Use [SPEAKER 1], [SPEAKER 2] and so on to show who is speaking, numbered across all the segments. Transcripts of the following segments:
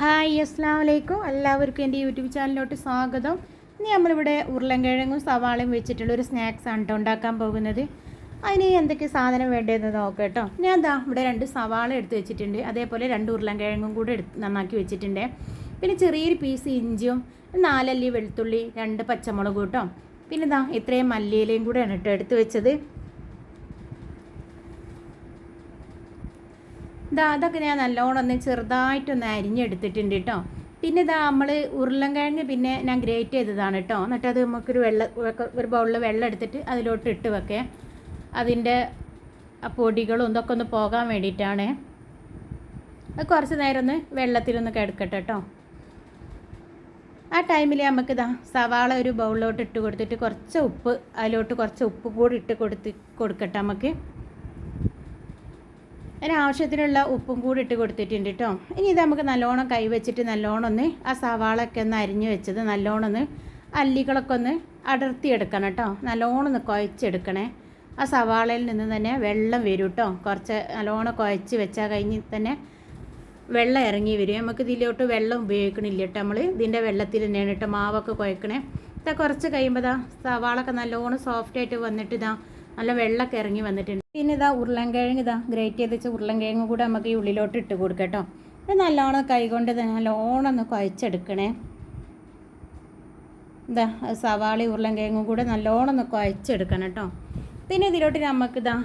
[SPEAKER 1] Hi അസ്സാം വലൈക്കും എല്ലാവർക്കും എന്റെ യൂട്യൂബ് ചാനലിലോട്ട് സ്വാഗതം. ഇനി നമ്മളിവിടെ ഉരുളൻകിഴങ്ങും സവാളയും വെച്ചിട്ടുള്ള ഒരു സ്നാക്സ് ആണ് കേട്ടോ ഉണ്ടാക്കാൻ പോകുന്നത്. അതിന് എന്തൊക്കെ സാധനം വേണ്ടതെന്ന് നോക്കാം കേട്ടോ ഞാൻ എന്താ ഇവിടെ രണ്ട് സവാള എടുത്ത് വെച്ചിട്ടുണ്ട്. അതേപോലെ രണ്ട് ഉരുളൻകിഴങ്ങും കൂടെ എടുത്ത് നന്നാക്കി വെച്ചിട്ടുണ്ട്. പിന്നെ ചെറിയൊരു പീസ് ഇഞ്ചിയും നാലല്ലി വെളുത്തുള്ളി രണ്ട് പച്ചമുളകും കേട്ടോ. പിന്നെ ഇതാ ഇത്രയും മല്ലിയിലയും കൂടെയാണ് കേട്ടോ എടുത്ത് വെച്ചത്. ഇതാ അതൊക്കെ ഞാൻ നല്ലോണം ഒന്ന് ചെറുതായിട്ടൊന്ന് അരിഞ്ഞെടുത്തിട്ടുണ്ട് കേട്ടോ പിന്നെ ഇതാ നമ്മൾ ഉരുളൻകിഴങ്ങ് പിന്നെ ഞാൻ ഗ്രേറ്റ് ചെയ്തതാണ് കേട്ടോ എന്നിട്ട് അത് നമുക്കൊരു വെള്ള ഒരു ബൗളിൽ വെള്ളം എടുത്തിട്ട് അതിലോട്ട് ഇട്ട് വെക്കേ. അതിന്റെ പൊടികളും ഇതൊക്കെ ഒന്ന് പോകാൻ വേണ്ടിയിട്ടാണ്. അത് കുറച്ച് നേരം ഒന്ന് വെള്ളത്തിലൊന്ന് കിടക്കട്ടെ കേട്ടോ ആ ടൈമിൽ നമുക്ക് ഇതാ സവാള ഒരു ബൗളിലോട്ട് ഇട്ട് കൊടുത്തിട്ട് കുറച്ച് ഉപ്പ് അതിലോട്ട് കുറച്ച് ഉപ്പ് കൂടി ഇട്ട് കൊടുത്ത് കൊടുക്കട്ടെ നമുക്ക്. അതിന് ആവശ്യത്തിനുള്ള ഉപ്പും കൂടി ഇട്ട് കൊടുത്തിട്ടുണ്ട് കേട്ടോ ഇനി ഇത് നമുക്ക് നല്ലോണം കൈവച്ചിട്ട് നല്ലോണം ഒന്ന് ആ സവാളൊക്കെ ഒന്ന് അരിഞ്ഞ് വെച്ചത് നല്ലോണം ഒന്ന് അല്ലികളൊക്കെ ഒന്ന് അടർത്തിയെടുക്കണം കേട്ടോ നല്ലോണം ഒന്ന് കുഴച്ചെടുക്കണേ. ആ സവാളയിൽ നിന്ന് തന്നെ വെള്ളം വരും കേട്ടോ കുറച്ച് നല്ലോണം കുഴച്ച് വെച്ചാൽ കഴിഞ്ഞ് തന്നെ വെള്ളം ഇറങ്ങി വരും. നമുക്ക് ഇതിലോട്ട് വെള്ളം ഉപയോഗിക്കണില്ല കേട്ടോ നമ്മൾ ഇതിന്റെ വെള്ളത്തിൽ തന്നെയാണ് കേട്ടോ മാവൊക്കെ കുഴക്കണേ. ഇതാ കുറച്ച് കഴിയുമ്പോൾ ഇതാ സവാളൊക്കെ നല്ലോണം സോഫ്റ്റായിട്ട് വന്നിട്ട് ഇതാ നല്ല വെള്ളമൊക്കെ ഇറങ്ങി വന്നിട്ടുണ്ട്. പിന്നെ ഇതാ ഉരുളൻകിഴങ്ങ് ഇതാ ഗ്രേറ്റ് ചെയ്ത് വെച്ച ഉരുളൻകിഴങ്ങ് കൂടെ നമുക്ക് ഈ ഉള്ളിലോട്ട് ഇട്ട് കൊടുക്കാം കേട്ടോ. ഇത് നല്ലോണം കൈകൊണ്ട് നല്ലോണം ഒന്ന് കുഴച്ചെടുക്കണേ. ഇതാ സവാളി ഉരുളൻകിഴങ്ങും കൂടെ നല്ലോണം ഒന്ന് കുഴച്ചെടുക്കണം കേട്ടോ. പിന്നെ ഇതിലോട്ട് നമുക്ക് ഇതാ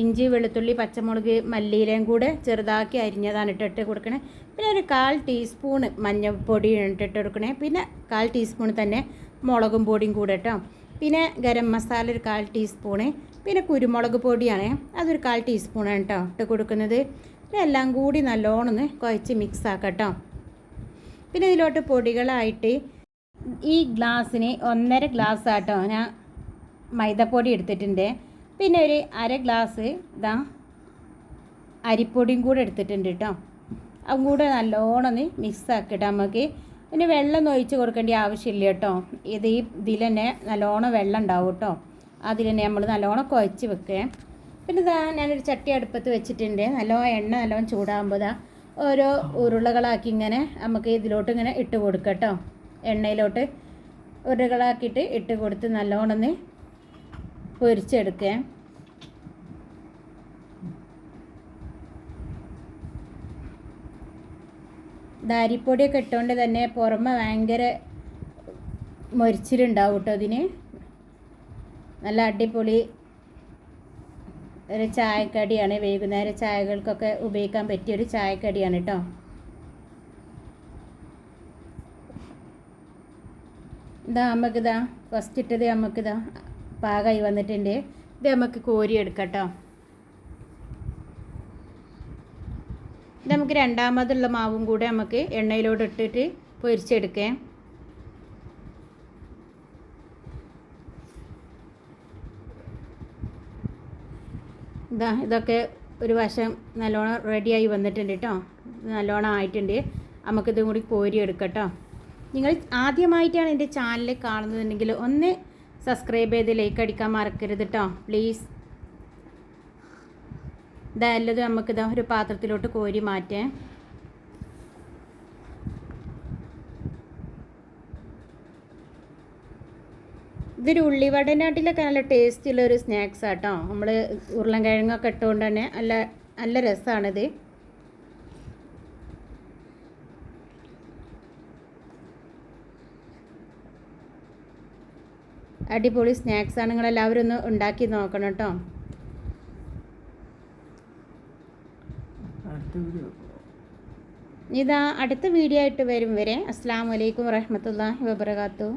[SPEAKER 1] ഇഞ്ചി വെളുത്തുള്ളി പച്ചമുളക് മല്ലിയിലയും കൂടെ ചെറുതാക്കി അരിഞ്ഞതാണ് ഇട്ടിട്ട് കൊടുക്കണേ. പിന്നെ ഒരു കാൽ ടീസ്പൂണ് മഞ്ഞൾപ്പൊടി ഇട്ടിട്ട് കൊടുക്കണേ. പിന്നെ കാൽ ടീസ്പൂൺ തന്നെ മുളകും പൊടിയും കൂടെ കേട്ടോ. പിന്നെ ഗരം മസാല ഒരു കാൽ ടീസ്പൂണ്. പിന്നെ കുരുമുളക് പൊടിയാണ്. അതൊരു കാൽ ടീസ്പൂണാണ് കേട്ടോ ഇട്ട് കൊടുക്കുന്നത്. എല്ലാം കൂടി നല്ലോണം ഒന്ന് കുഴച്ച് മിക്സ് ആക്കട്ടോ. കേട്ടോ പിന്നെ ഇതിലോട്ട് പൊടികളായിട്ട് ഈ ഗ്ലാസ്സിന് ഒന്നര ഗ്ലാസ് ആട്ടോ ഞാൻ മൈദപ്പൊടി എടുത്തിട്ടുണ്ട്. പിന്നെ ഒരു അര ഗ്ലാസ് ഇതാ അരിപ്പൊടിയും കൂടെ എടുത്തിട്ടുണ്ട് കേട്ടോ. അതും കൂടെ നല്ലോണം ഒന്ന് മിക്സ് ആക്കിയിട്ട് നമുക്ക്. പിന്നെ വെള്ളം ഒഴിച്ച് കൊടുക്കേണ്ട ആവശ്യമില്ല കേട്ടോ. ഇത് ഈ ഇതിൽ തന്നെ നല്ലോണം വെള്ളം ഉണ്ടാവും കേട്ടോ. അതിൽ തന്നെ നമ്മൾ നല്ലോണം കുഴച്ച് വെക്കുക പിന്നെ ഇതാ ഞാനൊരു ചട്ടി അടുപ്പത്ത് വെച്ചിട്ടുണ്ട്. നല്ലോണം എണ്ണ നല്ലോണം ചൂടാകുമ്പോൾ ഇതാ ഓരോ ഉരുളകളാക്കി ഇങ്ങനെ നമുക്ക് ഇതിലോട്ട് ഇങ്ങനെ ഇട്ട് കൊടുക്കാം കേട്ടോ എണ്ണയിലോട്ട് ഉരുളകളാക്കിയിട്ട് ഇട്ട് കൊടുത്ത് നല്ലോണം ഒന്ന് പൊരിച്ചെടുക്കുക ദാരിപ്പൊടിയൊക്കെ ഇട്ടുകൊണ്ട് തന്നെ പുറമെ ഭയങ്കര മൊരിച്ചിലുണ്ടാവും കേട്ടോ അതിന് നല്ല അടിപൊളി ഒരു ചായക്കടിയാണ്. വൈകുന്നേര ചായകൾക്കൊക്കെ ഉപയോഗിക്കാൻ പറ്റിയ ഒരു ചായക്കടിയാണ് കേട്ടോ ഇതാ നമുക്കിതാ ഫസ്റ്റ് ഇട്ടത് നമുക്കിതാ പാകമായി വന്നിട്ടുണ്ട്. ഇത് നമുക്ക് കോരി എടുക്കട്ടോ കേട്ടോ ഇത് നമുക്ക് രണ്ടാമതുള്ള മാവും കൂടെ നമുക്ക് എണ്ണയിലോട്ട് ഇട്ടിട്ട് പൊരിച്ചെടുക്കാം. ഇതാ ഇതൊക്കെ ഒരു വശം നല്ലോണം റെഡിയായി വന്നിട്ടുണ്ട് കേട്ടോ നല്ലോണം ആയിട്ടുണ്ട്. നമുക്കിതും കൂടി കോരി എടുക്കട്ടോ. നിങ്ങൾ ആദ്യമായിട്ടാണ് എന്റെ ചാനൽ കാണുന്നതെങ്കിൽ ഒന്ന് സബ്സ്ക്രൈബ് ചെയ്ത് ലൈക്ക് അടിക്കാൻ മറക്കരുത് കേട്ടോ പ്ലീസ് ഇതാ ഇതല്ലത് നമുക്കിതാ ഒരു പാത്രത്തിലോട്ട് കോരി മാറ്റേ. ഇതൊരു ഉള്ളിവടനാട്ടിലൊക്കെ നല്ല ടേസ്റ്റുള്ള ഒരു സ്നാക്സ് ആട്ടോ. നമ്മൾ ഉരുളൻകിഴങ്ങൊക്കെ ഇട്ടുകൊണ്ട് തന്നെ നല്ല നല്ല രസമാണിത് അടിപൊളി സ്നാക്സാണ് നിങ്ങളെല്ലാവരും ഒന്ന് ഉണ്ടാക്കി നോക്കണം കേട്ടോ. ഇതാ അടുത്ത വീഡിയോ ആയിട്ട് വരും വരെ അസ്സാം വലൈക്കും വറഹമത്തല്ലാഹി വബർക്കാത്തു